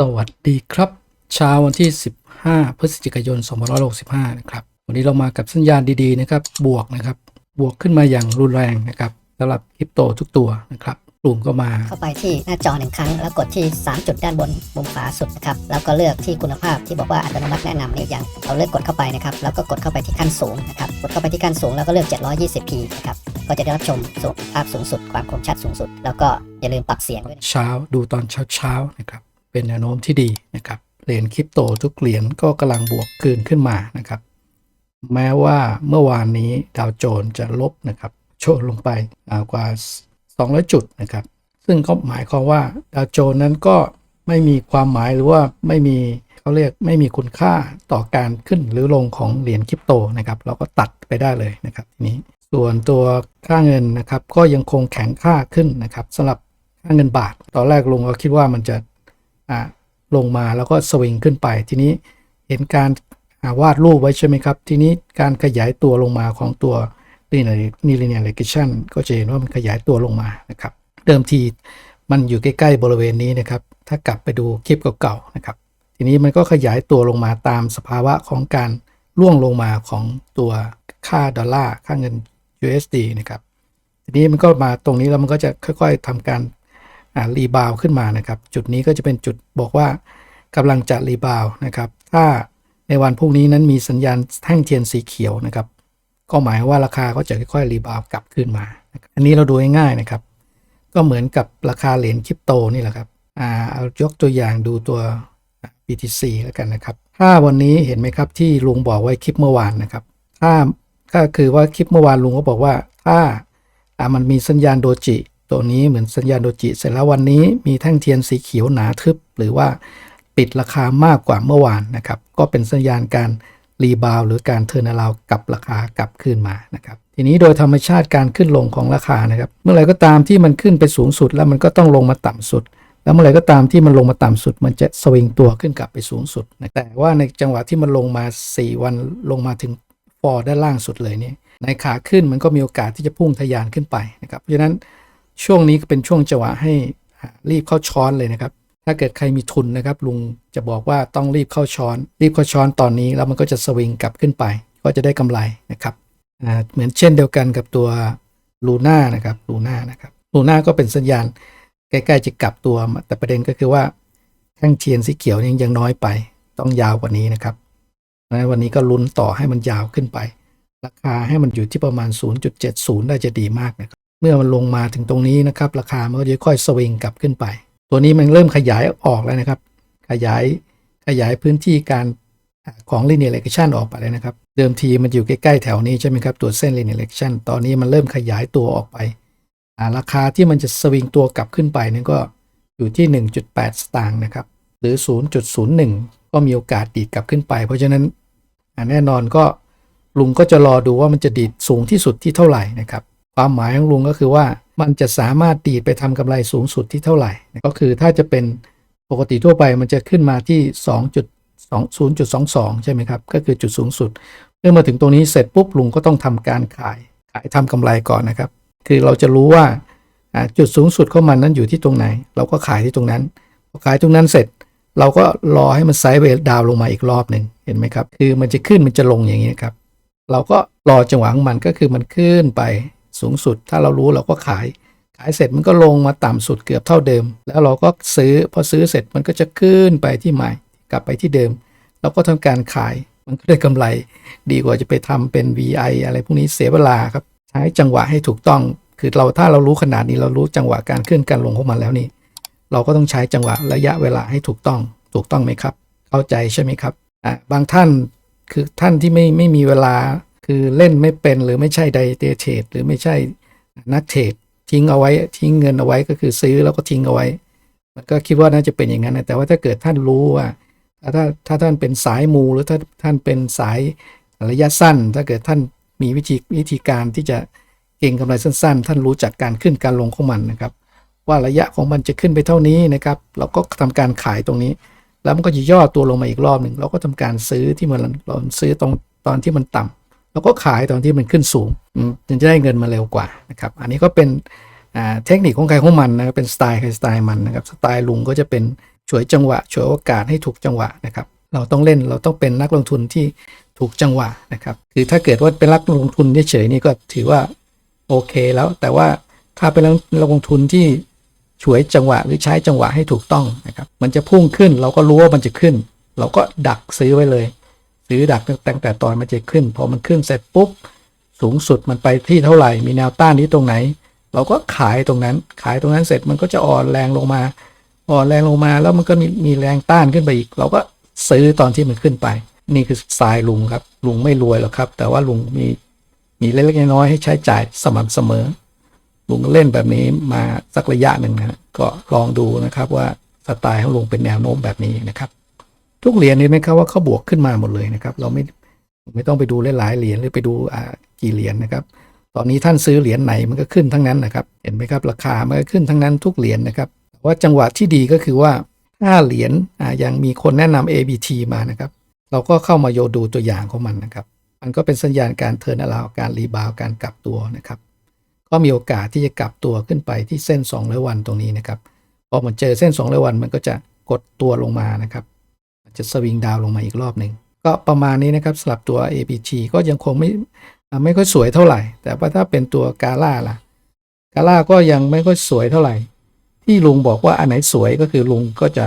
สวัสดีครับ เช้าวันที่ 15 พฤศจิกายน 2565 นะครับ วันนี้เรามากับสัญญาณดีๆนะครับ บวกนะครับ บวกขึ้นมาอย่างรุนแรงนะครับสำหรับคริปโตทุกตัวนะครับกลุ่มก็มา เข้าไปที่หน้าจอหนึ่งครั้ง แล้วกดที่ 3 จุดด้านบนมุมขวาสุดนะครับ แล้วก็เลือกที่คุณภาพที่บอกว่าอัตโนมัติแนะนำเนี่ยยังเราเลือกกดเข้าไปนะครับ แล้วก็กดเข้าไปที่ขั้นสูงนะครับ กดเข้าไปที่ขั้นสูงแล้วก็เลือก 720p นะครับ ก็จะได้รับชมสูงภาพสูงสุด ความคมชัดสูงสุด แล้วก็อย่าลืมปรับเสียงด้วยนะเช้าดูตอนเช้าๆนะครับ เป็นแนวโน้มที่ดีนะครับเหรียญคริปโตทุกเหรียญก็กำลังบวกคืนขึ้นมานะครับ แม้ว่าเมื่อวานนี้ดาวโจนส์จะลบนะครับโชนลงไปอ่ากว่า 200 จุดนะครับ ซึ่งก็หมายความว่าดาวโจนส์นั้นก็ไม่มีความหมายหรือว่าไม่มีเขาเรียกไม่มีคุณค่าต่อการขึ้นหรือลงของเหรียญคริปโตนะครับ เราก็ตัดไปได้เลยนะครับทีนี้ส่วนตัวค่าเงินนะครับก็ยังคงแข็งค่าขึ้นนะครับสำหรับค่าเงินบาท ตอนแรกลุงก็คิดว่ามันจะ อ่าลงมาแล้วก็สวิงขึ้นไป ทีนี้เห็นการาวาดรูปไว้ใช่ไหมครับ ทีนี้การขยายตัวลงมาของตัว linear regression ก็จะเห็นว่ามันขยายตัวลงมานะครับ เดิมทีมันอยู่ใกล้ ๆ บริเวณนี้นะครับ ถ้ากลับไปดูคลิปเก่าๆนะครับ ทีนี้มันก็ขยายตัวลงมาตามสภาวะของการล่วงลงมาของตัวค่าดอลลาร์ค่าเงิน USD นะครับ ทีนี้มันก็มาตรงนี้แล้วมันก็จะค่อย ๆทำการ รีบาวขึ้นมานะครับ จุดนี้ก็จะเป็นจุดบอกว่ากำลังจะรีบาวนะครับ ถ้าในวันพรุ่งนี้นั้นมีสัญญาณแท่งเทียนสีเขียวนะครับ ก็หมายว่าราคาก็จะค่อยๆรีบาวกลับขึ้นมา อันนี้เราดูง่ายๆนะครับ ก็เหมือนกับราคาเหรียญคริปโตนี่แหละครับอ่าเอายกตัวอย่างดูตัว BTC แล้วกันนะครับ ถ้าวันนี้เห็นไหมครับที่ลุงบอกไว้คลิปเมื่อวานนะครับ ถ้าก็คือว่าคลิปเมื่อวานลุงก็บอกว่าถ้าอ่ามันมีสัญญาณโดจิ ตัวนี้เหมือนสัญญาณโดจิ เสร็จแล้ววันนี้มีแท่งเทียนสีเขียวหนาทึบ หรือว่าปิดราคามากกว่าเมื่อวานนะครับ ก็เป็นสัญญาณการรีบาวหรือการเทิร์นาราวกลับราคากลับขึ้นมานะครับ ทีนี้โดยธรรมชาติการขึ้นลงของราคานะครับ เมื่อไหร่ก็ตามที่มันขึ้นไปสูงสุด แล้วมันก็ต้องลงมาต่ำสุด แล้วเมื่อไหร่ก็ตามที่มันลงมาต่ำสุด มันจะสวิงตัวขึ้นกลับไปสูงสุดนะแต่ว่าในจังหวะที่มันลงมา 4 วันลงมาถึงฟอร์ด้านล่างสุดเลยนี่ในขาขึ้นมันก็มีโอกาสที่จะพุ่งทะยานขึ้นไปนะครับ เพราะฉะนั้น ช่วงนี้เป็นช่วงจังหวะให้รีบเข้าช้อนเลยนะครับ ถ้าเกิดใครมีทุนนะครับ ลุงจะบอกว่าต้องรีบเข้าช้อน รีบเข้าช้อนตอนนี้แล้วมันก็จะสวิงกลับขึ้นไป ก็จะได้กำไรนะครับเหมือนเช่นเดียวกันกับตัวลูน่านะครับลูน่านะครับลูน่าก็เป็นสัญญาณใกล้ๆจะกลับตัวมาแต่ประเด็นก็คือว่าแท่งเทียนสีเขียวนี่ยังน้อยไป ต้องยาวกว่านี้นะครับเพราะวันนี้ก็ลุ้นต่อให้มันยาวขึ้นไป ราคาให้มันอยู่ที่ประมาณ 0.70 ได้จะดีมากนะครับ เมื่อมันลงมาถึงตรงนี้นะครับ ราคามันก็จะค่อยสวิงกลับขึ้นไป ตัวนี้มันเริ่มขยายออกแล้วนะครับ ขยายขยายพื้นที่การของ linear regression ออกไปแล้วนะครับ เดิมทีมันอยู่ใกล้ๆแถวนี้ใช่ไหมครับตัวเส้น linear regression ตอนนี้มันเริ่มขยายตัวออกไป ราคาที่มันจะสวิงตัวกลับขึ้นไปนี่ก็อยู่ที่ 1.8 สตางค์นะครับ หรือ 0.01 ก็มีโอกาสดีดกลับขึ้นไป เพราะฉะนั้นแน่นอนก็ลุงก็จะรอดูว่ามันจะดีดสูงที่สุดที่เท่าไหร่นะครับ ความหมายของลุงก็คือว่ามันจะสามารถดีดไปทำกำไรสูงสุดที่เท่าไหร่ ก็คือถ้าจะเป็นปกติทั่วไปมันจะขึ้นมาที่2.2 0.22 ใช่ไหมครับ ก็คือจุดสูงสุด เมื่อมาถึงตรงนี้เสร็จปุ๊บลุงก็ต้องทำการขาย ขายทำกำไรก่อนนะครับ คือเราจะรู้ว่าจุดสูงสุดของมันนั้นอยู่ที่ตรงไหน เราก็ขายที่ตรงนั้นขายตรงนั้นเสร็จ เราก็รอให้มันไซด์เวดาวลงมาอีกรอบหนึ่งเห็นไหมครับ คือมันจะขึ้นมันจะลงอย่างนี้ครับ เราก็รอจังหวะของมันก็คือมันขึ้นไป สูงสุด ถ้าเรารู้เราก็ขาย ขายเสร็จมันก็ลงมาต่ำสุดเกือบเท่าเดิม แล้วเราก็ซื้อพอซื้อเสร็จมันก็จะขึ้นไปที่ใหม่ กลับไปที่เดิม เราก็ทำการขายมันก็ได้กำไรดีกว่าจะไปทำเป็น VI อะไรพวกนี้เสียเวลาครับใช้จังหวะให้ถูกต้อง คือเราถ้าเรารู้ขนาดนี้เรารู้จังหวะการขึ้นการลงของมันแล้วนี่ เราก็ต้องใช้จังหวะระยะเวลาให้ถูกต้อง ถูกต้องไหมครับ เข้าใจใช่ไหมครับอ่าบางท่านคือท่านที่ไม่ไม่มีเวลา คือเล่นไม่เป็นหรือไม่ใช่ไดเทรดหรือไม่ใช่นักเทรดทิ้งเอาไว้ทิ้งเงินเอาไว้ก็คือซื้อแล้วก็ทิ้งเอาไว้ มันก็คิดว่าน่าจะเป็นอย่างนั้นนะแต่ว่าถ้าเกิดท่านรู้ว่าถ้าถ้าถ้าท่านเป็นสายมูหรือถ้าท่านเป็นสายระยะสั้น ถ้าเกิดท่านมีวิธีวิธีการที่จะเก่งกำไรสั้น ๆ ท่านรู้จักการขึ้นการลงของมันนะครับ ว่าระยะของมันจะขึ้นไปเท่านี้นะครับ เราก็ทำการขายตรงนี้ แล้วมันก็จะย่อตัวลงมาอีกรอบหนึ่งเราก็ทำการซื้อที่มันเราซื้อตรงตอนที่มันต่ำ เราก็ขายตอนที่มันขึ้นสูงจึงจะได้เงินมาเร็วกว่านะครับ อันนี้ก็เป็นเทคนิคของใครของมันนะครับเป็นสไตล์ใครสไตล์มันนะครับสไตล์ลุงก็จะเป็นฉวยจังหวะฉวยโอกาสให้ถูกจังหวะนะครับเราต้องเล่นเราต้องเป็นนักลงทุนที่ถูกจังหวะนะครับคือถ้าเกิดว่าเป็นนักลงทุนเฉยๆนี่ก็ถือว่าโอเคแล้ว แต่ว่าถ้าเป็นนักลงทุนที่ฉวยจังหวะหรือใช้จังหวะให้ถูกต้องนะครับมันจะพุ่งขึ้นเราก็รู้ว่ามันจะขึ้น เราก็ดักซื้อไว้เลย ซื้อดักตั้งแต่ตอนมันจะขึ้น พอมันขึ้นเสร็จปุ๊บ สูงสุดมันไปที่เท่าไหร่ มีแนวต้านที่ตรงไหน เราก็ขายตรงนั้น ขายตรงนั้นเสร็จมันก็จะอ่อนแรงลงมา อ่อนแรงลงมาแล้วมันก็มีมีแรงต้านขึ้นไปอีก เราก็ซื้อตอนที่มันขึ้นไป นี่คือสไตล์ลุงครับ ลุงไม่รวยหรอกครับ แต่ว่าลุงมีมีเล็กๆน้อยๆให้ใช้จ่ายสม่ำเสมอ ลุงเล่นแบบนี้มาสักระยะหนึ่งนะก็ลองดูนะครับว่าสไตล์ของลุงเป็นแนวโน้มแบบนี้นะครับ ทุกเหรียญเห็นไหมครับว่าเขาบวกขึ้นมาหมดเลยนะครับ เราไม่ไม่ต้องไปดูหลายๆเหรียญหรือไปดูกี่เหรียญนะครับ ตอนนี้ท่านซื้อเหรียญไหนมันก็ขึ้นทั้งนั้นนะครับ เห็นไหมครับราคามันก็ขึ้นทั้งนั้นทุกเหรียญนะครับว่าจังหวะที่ดีก็คือว่าถ้าเหรียญยังมีคนแนะนำ ABT มานะครับ เราก็เข้ามาโยดูตัวอย่างของมันนะครับ มันก็เป็นสัญญาณการเทิร์นอลาวการรีบาวการกลับตัวนะครับ ก็มีโอกาสที่จะกลับตัวขึ้นไปที่เส้น200วันตรงนี้นะครับพอมันเจอเส้น200วันมันก็จะกดตัวลงมานะครับมัน จะสวิงดาวลงมาอีกรอบหนึ่งก็ประมาณนี้นะครับสำหรับตัว ABT ก็ยังคงไม่ไม่ค่อยสวยเท่าไหร่ แต่ว่าถ้าเป็นตัวกาล่าล่ะกาล่าก็ยังไม่ค่อยสวยเท่าไหร่ ที่ลุงบอกว่าอันไหนสวยก็คือลุงก็จะ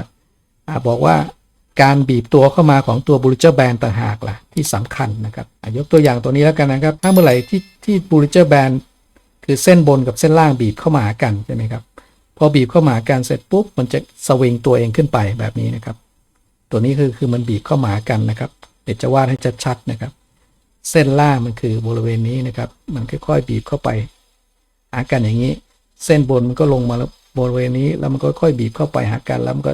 อบอกว่าการบีบตัวเข้ามาของตัวบูริเจอร์แบนต่างหากล่ะที่สำคัญนะครับยกตัวอย่างตัวนี้แล้วกันนะครับ ถ้าเมื่อไหร่ที่ที่บูริเจอร์แบนคือเส้นบนกับเส้นล่างบีบเข้ามาหากันใช่ไหมครับพอบีบเข้ามาหากันเสร็จปุ๊บมันจะสวิงตัวเองขึ้นไปแบบนี้นะครับ ตัวนี้คือคือมันบีบเข้ามากันนะครับ เดี๋ยวจะวาดให้ชัดๆนะครับ เส้นล่างมันคือบริเวณนี้นะครับ มันค่อยๆบีบเข้าไปหากันอย่างนี้ เส้นบนมันก็ลงมาแล้วบริเวณนี้แล้วมันก็ค่อยบีบเข้าไปหากันแล้วมันก็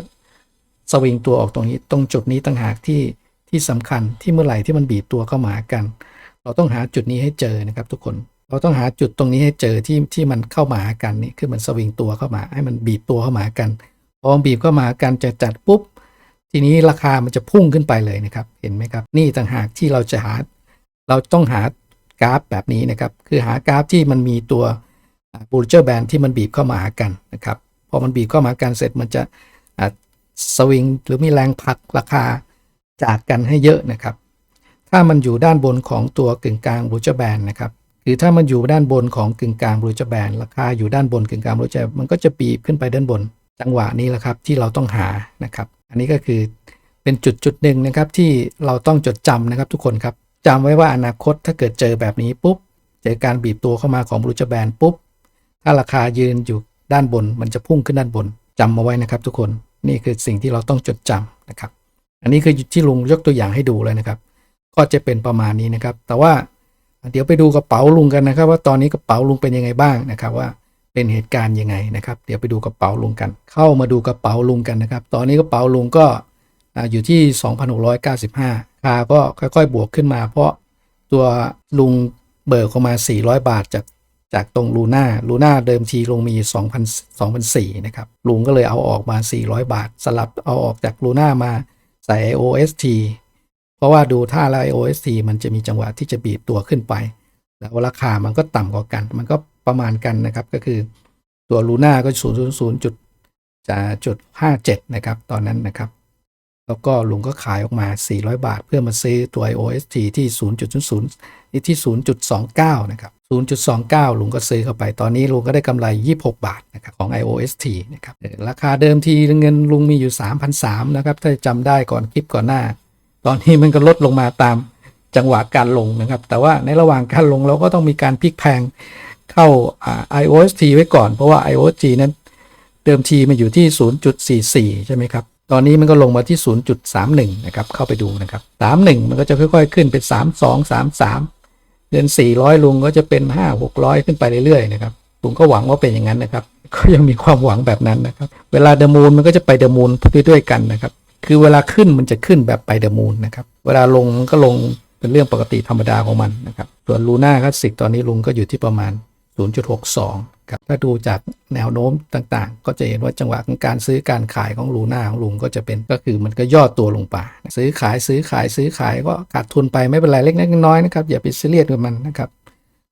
สวิงตัวออกตรงนี้ ตรงจุดนี้ต่างหากที่ที่สำคัญที่เมื่อไหร่ที่มันบีบตัวเข้ามาหากัน เราต้องหาจุดนี้ให้เจอนะครับ ทุกคนเราต้องหาจุดตรงนี้ให้เจอที่ที่มันเข้ามาหากันนี่คือมันสวิงตัวเข้ามา ให้มันบีบตัวเข้ามาหากันพอบีบเข้ามาหากันจะจัดปุ๊บ ทีนี้ราคามันจะพุ่งขึ้นไปเลยนะครับ เห็นไหมครับ นี่ต่างหากที่เราจะหา เราต้องหากราฟแบบนี้นะครับ คือหากราฟที่มันมีตัวบูลเจอร์แบนที่มันบีบเข้ามาหากันนะครับ พอมันบีบเข้ามาหากันเสร็จมันจะสวิงหรือมีแรงผลักราคาจากกันให้เยอะนะครับ ถ้ามันอยู่ด้านบนของตัวกึ่งกลางบูลเจอร์แบนนะครับคือถ้ามันอยู่ด้านบนของกึ่งกลางบูลเจอร์แบนราคาอยู่ด้านบนกึ่งกลางบูลเจอร์มันก็จะบีบขึ้นไปด้านบน จังหวะนี้แหละครับที่เราต้องหานะครับ อันนี้ก็คือเป็นจุดจุดหนึ่งนะครับที่เราต้องจดจำนะครับทุกคนครับจำไว้ว่าอนาคตถ้าเกิดเจอแบบนี้ปุ๊บ เจอการบีบตัวเข้ามาของบรูจแบนปุ๊บ ถ้าราคายืนอยู่ด้านบน มันจะพุ่งขึ้นด้านบนจำมาไว้นะครับ ทุกคนนี่คือสิ่งที่เราต้องจดจำนะครับ อันนี้คือที่ลุงยกตัวอย่างให้ดูเลยนะครับ ก็จะเป็นประมาณนี้นะครับ แต่ว่าเดี๋ยวไปดูกระเป๋าลุงกันนะครับ ว่าตอนนี้กระเป๋าลุงเป็นยังไงบ้างนะครับว่า เป็นเหตุการณ์ยังไงนะครับ เดี๋ยวไปดูกระเป๋าลุงกัน เข้ามาดูกระเป๋าลุงกันนะครับ ตอนนี้กระเป๋าลุงก็อยู่ที่ 2,695 ค่าก็ค่อยๆ บวกขึ้นมา เพราะตัวลุงเบิกเข้ามา 400 บาทจากจากตรงลูน่าลูน่าเดิมทีลงมี 2,000 2,004นะครับ ลุงก็เลยเอาออกมา 400 บาท สลับเอาออกจากลูน่ามาใส่ OST เพราะว่าดูท่าแล้ว OST มันจะมีจังหวะที่จะบีบตัวขึ้นไป แล้วราคามันก็ต่ำกว่ากัน มันก็ ประมาณกันนะครับ ก็คือตัวลูน่าก็0.0จุดจะจุด57 นะครับ ตอนนั้นนะครับ แล้วก็ลุงก็ขายออกมา 400 บาท เพื่อมาซื้อตัว IOST ที่ 0.00นี่ที่ 0.29 นะครับ 0.29 ลุงก็ซื้อเข้าไป ตอนนี้ลุงก็ได้กำไร 26 บาทนะครับของ IOST นะครับราคาเดิมทีเงินลุงมีอยู่3,300นะครับ ถ้าจำได้ก่อนคลิปก่อนหน้า ตอนนี้มันก็ลดลงมาตามจังหวะการลงนะครับ แต่ว่าในระหว่างการลงเราก็ต้องมีการพลิกแพง เข้าอ่า IOST ไว้ก่อน เพราะว่า IOST นั้นเดิมทีมันอยู่ที่ 0.44 ใช่ไหมครับ ตอนนี้มันก็ลงมาที่ 0.31 นะครับ เข้าไปดูนะครับ 31 มันก็จะค่อยๆ ขึ้นเป็น 32 33 เดือน 400 ลุงก็จะเป็น 5 600 ขึ้นไปเรื่อยๆ นะครับลุงก็หวังว่าเป็นอย่างนั้นนะครับ ก็ยังมีความหวังแบบนั้นนะครับ เวลาเดมูลมันก็จะไปเดมูลด้วยกันนะครับ คือเวลาขึ้นมันจะขึ้นแบบไปเดมูลนะครับ เวลาลงมันก็ลงเป็นเรื่องปกติธรรมดาของมันนะครับ ส่วนลูน่าคลาสสิกตอนนี้ลุงก็อยู่ที่ประมาณ 0.62ครับถ้าดูจากแนวโน้มต่างๆ ก็จะเห็นว่าจังหวะของการซื้อการขายของลูน่าของลุงก็จะเป็นก็คือมันก็ย่อตัวลงไปซื้อขายซื้อขายซื้อขายก็ขาดทุนไปไม่เป็นไรเล็กๆน้อยๆนะครับอย่าไปซีเรียสกับมันนะครับ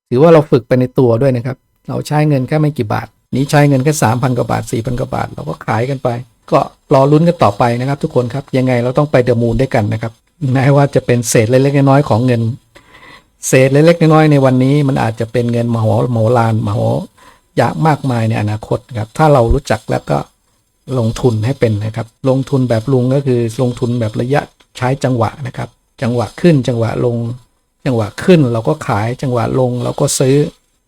ถือว่าเราฝึกไปในตัวด้วยนะครับ เราใช้เงินแค่ไม่กี่บาท นี้ใช้เงินแค่สามพันกว่าบาทสี่พันกว่าบาท เราก็ขายกันไป ก็รอลุ้นกันต่อไปนะครับ ทุกคนครับยังไงเราต้องไปเดอะมูนด้วยกันนะครับแม้ว่าจะเป็นเศษเล็กๆน้อยๆของเงิน เศษเล็กๆน้อยๆในวันนี้ มันอาจจะเป็นเงินมโหมโหฬารมโหยะมากมายในอนาคตนะครับ ถ้าเรารู้จักแล้วก็ลงทุนให้เป็นนะครับ ลงทุนแบบลุงก็คือลงทุนแบบระยะใช้จังหวะนะครับ จังหวะขึ้นจังหวะลง จังหวะขึ้นเราก็ขายจังหวะลงเราก็ซื้อ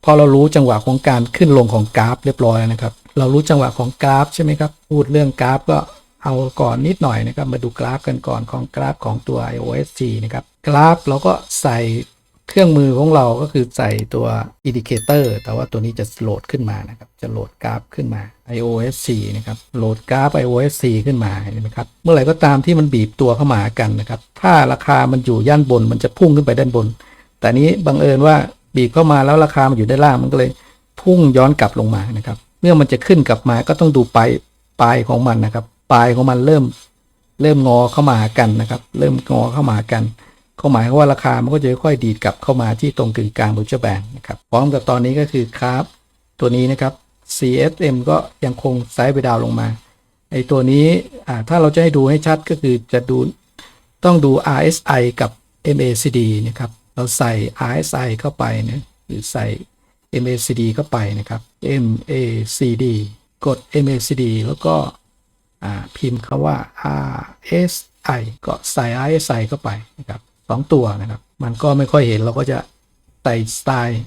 พอเรารู้จังหวะของการขึ้นลงของกราฟเรียบร้อยนะครับ เรารู้จังหวะของกราฟใช่ไหมครับพูดเรื่องกราฟก็เอาก่อนนิดหน่อยนะครับ มาดูกราฟกันก่อนของกราฟของตัว iOS 4นะครับ กราฟเราก็ใส่ เครื่องมือของเราก็คือใส่ตัวอินดิเคเตอร์แต่ว่าตัวนี้จะโหลดขึ้นมานะครับ จะโหลดกราฟขึ้นมา iOS 4นะครับ โหลดกราฟ iOS 4ขึ้นมาเห็นไหมครับ เมื่อไหร่ก็ตามที่มันบีบตัวเข้ามากันนะครับ ถ้าราคามันอยู่ย่านบนมันจะพุ่งขึ้นไปด้านบน แต่นี้บังเอิญว่าบีบเข้ามาแล้วราคามันอยู่ด้านล่างมันก็เลยพุ่งย้อนกลับลงมานะครับ เมื่อมันจะขึ้นกลับมาก็ต้องดูปลายปลายของมันนะครับ ปลายของมันเริ่ม เริ่มงอเข้ามากันนะครับ เริ่มงอเข้ามากัน ก็หมายความว่าราคามันก็จะค่อยๆดีดกลับเข้ามาที่ตรงกึ่งกลางบูชแบนนะครับพร้อมกับตอนนี้ก็คือคราฟตัวนี้นะครับ CSM ก็ยังคงไซด์ไปดาวลงมาไอตัวนี้ถ้าเราจะให้ดูให้ชัดก็คือจะดูต้องดู RSI กับ MACD นะครับ เราใส่ RSI เข้าไปนะหรือใส่ MACD เข้าไปนะครับ MACD กด MACD แล้วก็พิมพ์คำว่า RSI ก็ใส่ RSI เข้าไปนะครับ สองตัวนะครับ มันก็ไม่ค่อยเห็นเราก็จะใส่สไตล์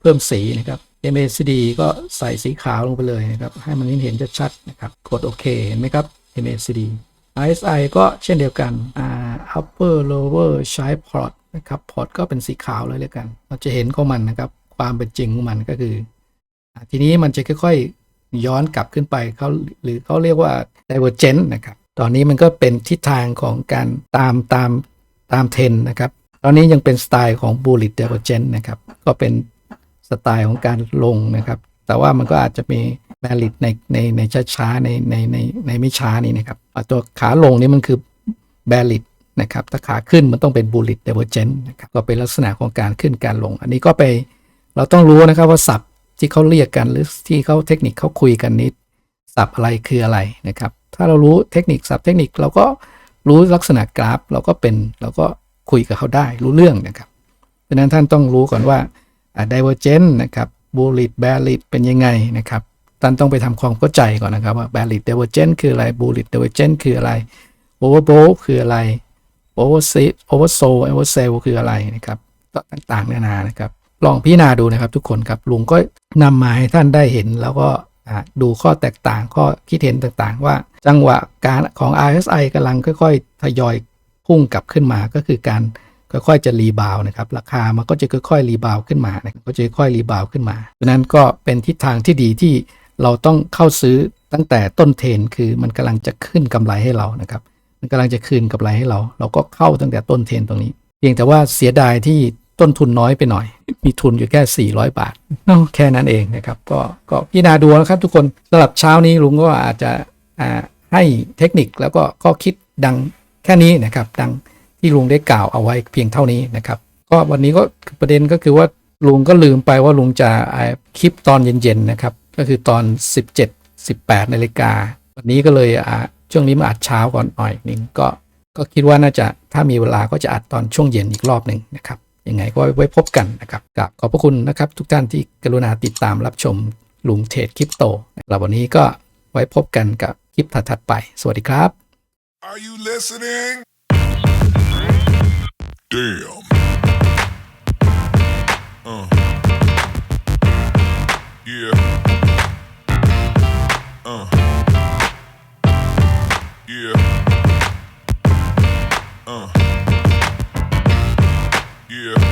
เพิ่มสีนะครับ MACD ก็ใส่สีขาวลงไปเลยนะครับ ให้มันเห็นชัดๆนะครับ กดโอเคเห็นไหมครับ MACD RSI ก็เช่นเดียวกันอ่า upper lower ใช้ port นะครับ port ก็เป็นสีขาวเลยเลยกัน เราจะเห็นของมันนะครับ ความเป็นจริงของมันก็คือ ทีนี้มันจะค่อยๆย้อนกลับขึ้นไปเขาหรือเขาเรียกว่า divergent นะครับ ตอนนี้มันก็เป็นทิศทางของการตามตาม ตามเทรนนะครับ ตอนนี้ยังเป็นสไตล์ของ bullish divergent นะครับ ก็เป็นสไตล์ของการลงนะครับ แต่ว่ามันก็อาจจะมีแบริดในในในช้าๆในในในในไม่ช้านี่นะครับตัวขาลงนี่มันคือแบริดนะครับถ้าขาขึ้นมันต้องเป็น bullish divergent นะครับก็เป็นลักษณะของการขึ้นการลง อันนี้ก็ไปเราต้องรู้นะครับว่าศัพท์ที่เขาเรียกกันหรือที่เขาเทคนิคเขาคุยกันนี้ศัพท์อะไรคืออะไรนะครับ ถ้าเรารู้เทคนิคศัพท์เทคนิคเราก็ รู้ลักษณะกราฟเราก็เป็นเราก็คุยกับเขาได้รู้เรื่องนะครับ เพราะฉะนั้นท่านต้องรู้ก่อนว่าอ่า divergent นะครับ bullish bearish เป็นยังไงนะครับท่านต้องไปทำความเข้าใจก่อนนะครับว่า bearish divergent คืออะไร bullish divergent คืออะไร overbought คืออะไร oversold oversold oversell คืออะไรนะครับต่างๆนานานะครับ ลองพิจารณาดูนะครับทุกคนครับลุงก็นำมาให้ท่านได้เห็นแล้วก็ ดูข้อแตกต่างข้อคิดเห็นต่างๆ ว่าจังหวะการของ RSI กำลังค่อยๆ ทยอยพุ่งกลับขึ้นมาก็คือการค่อยๆจะรีบาวด์นะครับ ราคามันก็จะค่อยๆรีบาวด์ขึ้นมานะก็จะค่อยๆรีบาวด์ขึ้นมาดังนั้นก็เป็นทิศทางที่ดีที่เราต้องเข้าซื้อตั้งแต่ต้นเทรนคือมันกำลังจะขึ้นกำไรให้เรานะครับ มันกำลังจะคืนกำไรให้เรา เราก็เข้าตั้งแต่ต้นเทรนตรงนี้ เพียงแต่ว่าเสียดายที่ ต้นทุนน้อยไปหน่อย มีทุนอยู่แค่ 400 บาทเนาะแค่นั้นเองนะครับ ก็ก็พิจารณาดูนะครับทุกคนสำหรับเช้านี้ลุงก็อาจจะให้เทคนิคแล้วก็ข้อคิดดังแค่นี้นะครับ ดังที่ลุงได้กล่าวเอาไว้เพียงเท่านี้นะครับ ก็วันนี้ก็ประเด็นก็คือว่าลุงก็ลืมไปว่าลุงจะคลิปตอนเย็นๆนะครับ ก็คือตอน 17 18นาฬิกาวันนี้ก็เลยอ่าช่วงนี้มาอัดเช้าก่อนหน่อยหนึงก็ก็คิดว่าน่าจะถ้ามีเวลาก็จะอัดตอนช่วงเย็นอีกรอบหนึ่งนะครับ ยังไงก็ไว้พบกันนะครับกับขอบพระคุณนะครับ ทุกท่านที่กรุณาติดตามรับชมลุงเทรดคริปโตแล้ววันนี้ก็ไว้พบกันกับคลิปถัดๆไป สวัสดีครับ Are you listening? Damn. Uh. Yeah. Uh. Yeah. Yeah.